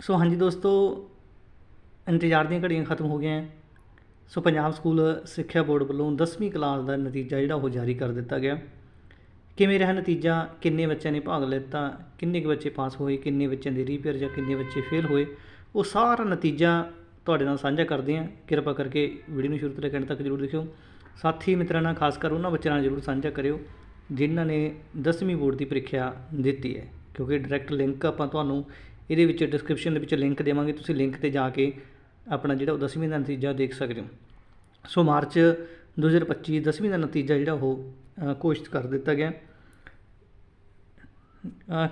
ਸੋ ਹਾਂਜੀ ਦੋਸਤੋ, ਇੰਤਜ਼ਾਰ ਦੀਆਂ ਘੜੀਆਂ ਖਤਮ ਹੋ ਗਈਆਂ। ਸੋ ਪੰਜਾਬ ਸਕੂਲ ਸਿੱਖਿਆ ਬੋਰਡ ਵੱਲੋਂ 10ਵੀਂ ਕਲਾਸ ਦਾ ਨਤੀਜਾ ਜਿਹੜਾ ਉਹ ਜਾਰੀ ਕਰ ਦਿੱਤਾ ਗਿਆ। ਕਿਵੇਂ ਰਿਹਾ ਨਤੀਜਾ? ਕਿੰਨੇ ਬੱਚਿਆਂ ਨੇ ਭਾਗ ਲਿੱਤਾ? ਕਿੰਨੇ ਕੁ ਬੱਚੇ ਪਾਸ ਹੋਏ? ਕਿੰਨੇ ਬੱਚਿਆਂ ਦੇ ਰੀਪੇਅਰ ਜਾਂ ਕਿੰਨੇ ਬੱਚੇ ਫੇਲ ਹੋਏ? ਉਹ ਸਾਰਾ ਨਤੀਜਾ ਤੁਹਾਡੇ ਨਾਲ ਸਾਂਝਾ ਕਰਦੇ ਹਾਂ। ਕਿਰਪਾ ਕਰਕੇ ਵੀਡੀਓ ਨੂੰ ਸ਼ੁਰੂ ਤੋਂ ਲੈ ਕੇ ਅੰਤ ਤੱਕ ਜਰੂਰ ਦੇਖਿਓ। ਸਾਥੀ ਮਿੱਤਰਾਂ ਨਾਲ, ਖਾਸ ਕਰ ਉਹਨਾਂ ਬੱਚਿਆਂ ਨਾਲ ਜਰੂਰ ਸਾਂਝਾ ਕਰਿਓ, ਜਿਨ੍ਹਾਂ ਨੇ 10ਵੀਂ ਬੋਰਡ ਦੀ ਪ੍ਰੀਖਿਆ ਦਿੱਤੀ ਹੈ। ਕਿਉਂਕਿ ਡਾਇਰੈਕਟ ਲਿੰਕ ਆਪਾਂ ਤੁਹਾਨੂੰ ਇਹਦੇ ਵਿੱਚ ਡਿਸਕ੍ਰਿਪਸ਼ਨ ਦੇ ਵਿੱਚ ਲਿੰਕ ਦੇਵਾਂਗੇ, ਤੁਸੀਂ ਲਿੰਕ ਤੇ ਜਾ ਕੇ ਆਪਣਾ ਜਿਹੜਾ ਉਹ 10ਵੀਂ ਦਾ ਨਤੀਜਾ ਦੇਖ ਸਕਦੇ ਹੋ। ਸੋ ਮਾਰਚ 2025 10ਵੀਂ ਦਾ ਨਤੀਜਾ ਜਿਹੜਾ ਉਹ ਘੋਸ਼ਿਤ ਕਰ ਦਿੱਤਾ ਗਿਆ।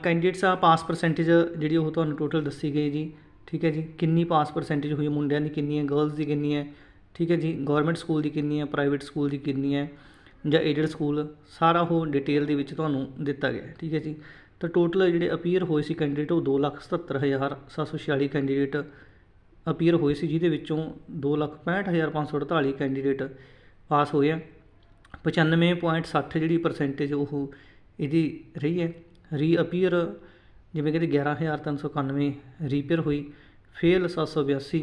ਕੈਂਡੀਡੇਟਸ ਆ ਪਾਸ ਪਰਸੈਂਟੇਜ ਜਿਹੜੀ ਉਹ ਤੁਹਾਨੂੰ ਟੋਟਲ ਦੱਸੀ ਗਈ ਜੀ, ਠੀਕ ਹੈ ਜੀ? ਕਿੰਨੀ ਪਾਸ ਪਰਸੈਂਟੇਜ ਹੋਈ ਮੁੰਡਿਆਂ ਦੀ ਕਿੰਨੀ ਹੈ ਗਰਲਸ ਦੀ ਕਿੰਨੀ ਹੈ, ਠੀਕ ਹੈ ਜੀ? ਗਵਰਨਮੈਂਟ ਸਕੂਲ ਦੀ ਕਿੰਨੀ ਹੈ ਪ੍ਰਾਈਵੇਟ ਸਕੂਲ ਦੀ ਕਿੰਨੀ ਹੈ, ਜਾਂ ਏਡਡ ਸਕੂਲ ਸਾਰਾ ਉਹ ਡਿਟੇਲ ਦੇ ਵਿੱਚ ਤੁਹਾਨੂੰ ਦਿੱਤਾ ਗਿਆ ਠੀਕ ਹੈ ਜੀ? ਤਾਂ ਟੋਟਲ ਜਿਹੜੇ ਅਪੀਅਰ ਹੋਏ ਸੀ ਕੈਂਡੀਡੇਟ ਉਹ 277746 ਕੈਂਡੀਡੇਟ ਅਪੀਅਰ ਹੋਏ ਸੀ, ਜਿਹਦੇ ਵਿੱਚੋਂ 265548 ਕੈਂਡੀਡੇਟ ਪਾਸ ਹੋਏ ਆ। 95.60 ਜਿਹੜੀ ਪਰਸੈਂਟੇਜ ਉਹ ਇਹਦੀ ਰਹੀ ਹੈ। ਰੀ ਅਪੀਅਰ ਜਿਵੇਂ ਕਹਿੰਦੇ 11391 ਰੀਪੇਅਰ ਹੋਈ। ਫੇਲ 782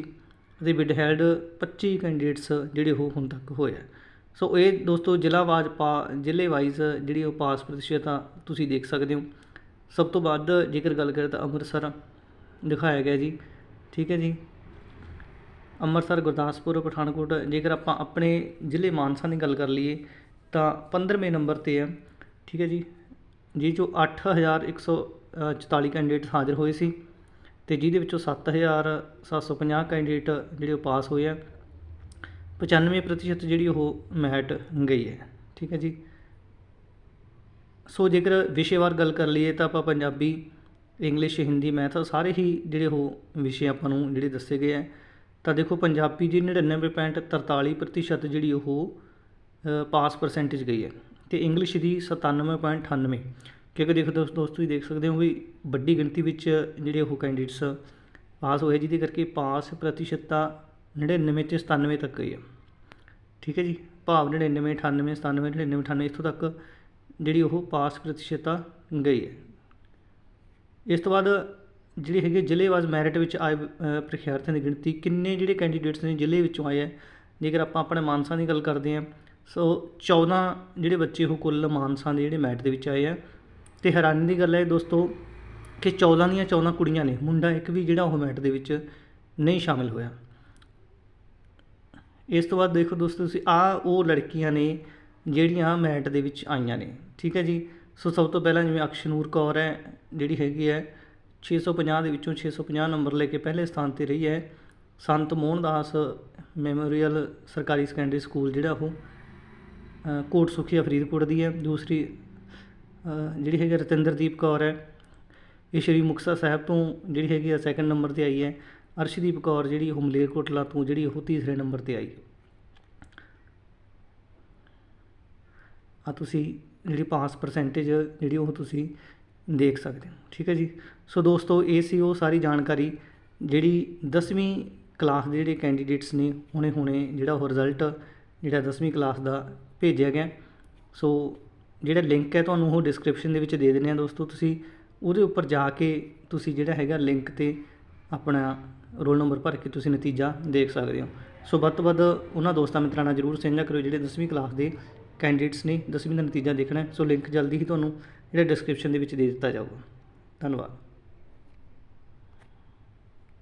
ਅਤੇ ਬਿਡ ਹੈਲਡ 25 ਕੈਂਡੀਡੇਟਸ ਜਿਹੜੇ ਉਹ ਹੁਣ ਤੱਕ ਹੋਏ ਆ। ਸੋ ਇਹ ਦੋਸਤੋ ਜ਼ਿਲ੍ਹਾ ਵਾਜ ਪਾ ਜ਼ਿਲ੍ਹੇ ਵਾਈਜ਼ ਜਿਹੜੀ ਉਹ ਪਾਸ ਪ੍ਰਤੀਸ਼ਤ ਆ, ਤੁਸੀਂ ਦੇਖ ਸਕਦੇ ਹੋ। ਸਭ ਤੋਂ ਵੱਧ ਜੇਕਰ ਗੱਲ ਕਰੀਏ ਤਾਂ ਅੰਮ੍ਰਿਤਸਰ ਦਿਖਾਇਆ ਗਿਆ ਜੀ। ਠੀਕ ਹੈ ਜੀ। ਅੰਮ੍ਰਿਤਸਰ, ਗੁਰਦਾਸਪੁਰ, ਪਠਾਨਕੋਟ, ਜੇਕਰ ਆਪਾਂ ਆਪਣੇ ਜ਼ਿਲ੍ਹੇ ਮਾਨਸਾ ਦੀ ਗੱਲ ਕਰ ਲਈਏ ਤਾਂ 15ਵੇਂ ਨੰਬਰ ਤੇ ਹੈ। ਠੀਕ ਹੈ ਜੀ। ਜਿਹ ਚੋਂ 8144 ਕੈਂਡੀਡੇਟ ਹਾਜ਼ਰ ਹੋਏ ਸੀ ਤੇ ਜਿਹਦੇ ਵਿੱਚੋਂ 7750 ਕੈਂਡੀਡੇਟ ਜਿਹੜੇ ਉਹ ਪਾਸ ਹੋਏ ਆ। 95% ਜਿਹੜੀ ਉਹ ਮੈਟ ਗਈ ਹੈ। ਠੀਕ ਹੈ ਜੀ। ਸੋ ਜੇਕਰ ਵਿਸ਼ੇਵਾਰ ਗੱਲ ਕਰ ਲਈਏ ਤਾਂ ਆਪਾਂ ਪੰਜਾਬੀ, ਇੰਗਲਿਸ਼, ਹਿੰਦੀ, ਮੈਥ ਸਾਰੇ ਹੀ ਜਿਹੜੇ ਉਹ ਵਿਸ਼ੇ ਆਪਾਂ ਨੂੰ ਜਿਹੜੇ ਦੱਸੇ ਗਏ ਹੈ ਤਾਂ ਦੇਖੋ ਪੰਜਾਬੀ ਦੀ 99.43% ਜਿਹੜੀ ਉਹ ਪਾਸ ਪਰਸੈਂਟੇਜ ਗਈ ਹੈ। ਤੇ ਇੰਗਲਿਸ਼ ਦੀ 97.98 ਕਿਉਂਕਿ ਦੇਖੋ ਦੋਸਤ ਦੋਸਤੋ ਤੁਸੀਂ ਦੇਖ ਸਕਦੇ ਹੋ ਵੀ ਵੱਡੀ ਗਿਣਤੀ ਵਿੱਚ ਜਿਹੜੇ ਉਹ ਕੈਂਡੀਡੇਟਸ ਪਾਸ ਹੋਏ, ਜਿਹਦੇ ਕਰਕੇ ਪਾਸ ਪ੍ਰਤੀਸ਼ਤਤਾ 99 ਤੇ 97 ਤੱਕ ਗਈ ਹੈ। ਠੀਕ ਹੈ ਜੀ? ਭਾਵ 99 98 97 99 98 ਇੱਥੋਂ ਤੱਕ ਜਿਹੜੀ ਉਹ ਪਾਸ ਪ੍ਰਤੀਸ਼ਤਤਾ ਗਈ ਹੈ। ਇਸ ਤੋਂ ਬਾਅਦ ਜਿਹੜੀ ਹੈਗੀ ਜ਼ਿਲ੍ਹੇ ਵਾਈਜ਼ ਮੈਰਿਟ ਵਿੱਚ ਆਏ ਪ੍ਰੀਖਿਆਰਥੀਆਂ ਦੀ ਗਿਣਤੀ, ਕਿੰਨੇ ਜਿਹੜੇ ਕੈਂਡੀਡੇਟਸ ਨੇ ਜ਼ਿਲ੍ਹੇ ਵਿੱਚੋਂ ਆਏ ਹੈ? ਜੇਕਰ ਆਪਾਂ ਆਪਣੇ ਮਾਨਸਾ ਦੀ ਗੱਲ ਕਰਦੇ ਹਾਂ, ਸੋ 14 ਜਿਹੜੇ ਬੱਚੇ ਉਹ ਕੁੱਲ ਮਾਨਸਾ ਦੇ ਜਿਹੜੇ ਮੈਰਿਟ ਦੇ ਵਿੱਚ ਆਏ ਆ ਤੇ ਹੈਰਾਨੀ ਦੀ ਗੱਲ ਹੈ ਦੋਸਤੋ ਕਿ 14 ਦੀਆਂ 14 ਕੁੜੀਆਂ ਨੇ, ਮੁੰਡਾ ਇੱਕ ਵੀ ਜਿਹੜਾ ਉਹ ਮੈਰਿਟ ਦੇ ਵਿੱਚ ਨਹੀਂ ਸ਼ਾਮਿਲ ਹੋਇਆ। ਇਸ ਤੋਂ ਬਾਅਦ ਦੇਖੋ ਦੋਸਤੋ ਤੁਸੀਂ ਆ ਉਹ ਲੜਕੀਆਂ ਨੇ ਜਿਹੜੀਆਂ ਮੈਟ ਦੇ ਵਿੱਚ ਆਈਆਂ ਨੇ। ਠੀਕ ਹੈ ਜੀ? ਸੋ ਸਭ ਤੋਂ ਪਹਿਲਾਂ ਜਿਵੇਂ ਅਕਸ਼ਨੂਰ ਕੌਰ ਹੈ, ਜਿਹੜੀ ਹੈਗੀ ਹੈ 650 ਦੇ ਵਿੱਚੋਂ 650 ਨੰਬਰ ਲੈ ਕੇ ਪਹਿਲੇ ਸਥਾਨ ਤੇ ਰਹੀ ਹੈ। ਸੰਤ ਮੋਹਨਦਾਸ ਮੈਮੋਰੀਅਲ ਸਰਕਾਰੀ ਸੈਕੰਡਰੀ ਸਕੂਲ ਜਿਹੜਾ ਉਹ ਕੋਟ ਸੁਖੀਆ ਫਰੀਦਕੋਟ ਦੀ ਹੈ। ਦੂਸਰੀ ਜਿਹੜੀ ਹੈਗੀ ਰਤਿੰਦਰਦੀਪ ਕੌਰ ਹੈ, ਇਹ ਸ਼੍ਰੀ ਮੁਕਤਸਰ ਸਾਹਿਬ ਤੋਂ ਜਿਹੜੀ ਹੈਗੀ ਆ ਸੈਕੰਡ ਨੰਬਰ ਤੇ ਆਈ ਹੈ। ਅਰਸ਼ਦੀਪ ਕੌਰ ਜਿਹੜੀ ਉਹ ਮਲੇਰਕੋਟਲਾ ਤੋਂ ਜਿਹੜੀ ਉਹ ਤੀਸਰੇ ਨੰਬਰ ਤੇ ਆਈ। ਆ ਤੁਸੀਂ ਜਿਹੜੀ ਪਾਸ ਪਰਸੈਂਟੇਜ ਜਿਹੜੀ ਉਹ ਤੁਸੀਂ ਦੇਖ ਸਕਦੇ ਹੋ। ਠੀਕ ਹੈ ਜੀ? ਸੋ ਦੋਸਤੋ, ਇਹ ਸੀ ਉਹ ਸਾਰੀ ਜਾਣਕਾਰੀ ਜਿਹੜੀ 10ਵੀਂ ਕਲਾਸ ਦੇ ਜਿਹੜੇ ਕੈਂਡੀਡੇਟਸ ਨੇ, ਹੁਣੇ ਹੁਣੇ ਜਿਹੜਾ ਉਹ ਰਿਜ਼ਲਟ ਜਿਹੜਾ 10ਵੀਂ ਕਲਾਸ ਦਾ ਭੇਜਿਆ ਗਿਆ। ਸੋ ਜਿਹੜਾ ਲਿੰਕ ਹੈ ਤੁਹਾਨੂੰ ਉਹ ਡਿਸਕ੍ਰਿਪਸ਼ਨ ਦੇ ਵਿੱਚ ਦੇ ਦਿੰਦੇ ਆ ਦੋਸਤੋ ਤੁਸੀਂ। ਉਹਦੇ ਉੱਪਰ ਜਾ ਕੇ ਤੁਸੀਂ ਜਿਹੜਾ ਹੈਗਾ ਲਿੰਕ ਤੇ ਆਪਣਾ ਰੋਲ ਨੰਬਰ ਭਰ ਕੇ ਤੁਸੀਂ ਨਤੀਜਾ ਦੇਖ ਸਕਦੇ ਹੋ। ਸੋ ਵੱਧ ਤੋਂ ਵੱਧ ਉਹਨਾਂ ਦੋਸਤਾਂ ਮਿੱਤਰਾਂ ਨਾਲ ਜਰੂਰ ਸਾਂਝਾ ਕਰਿਓ ਜਿਹੜੇ 10ਵੀਂ ਕਲਾਸ ਦੇ ਕੈਂਡੀਡੇਟਸ ਨੇ 10ਵੀਂ ਦਾ ਨਤੀਜਾ ਦੇਖਣਾ ਸੋ ਲਿੰਕ ਜਲਦੀ ਹੀ ਤੁਹਾਨੂੰ ਜਿਹੜਾ ਡਿਸਕ੍ਰਿਪਸ਼ਨ ਦੇ ਵਿੱਚ ਦੇ ਦਿੱਤਾ ਜਾਊਗਾ। ਧੰਨਵਾਦ।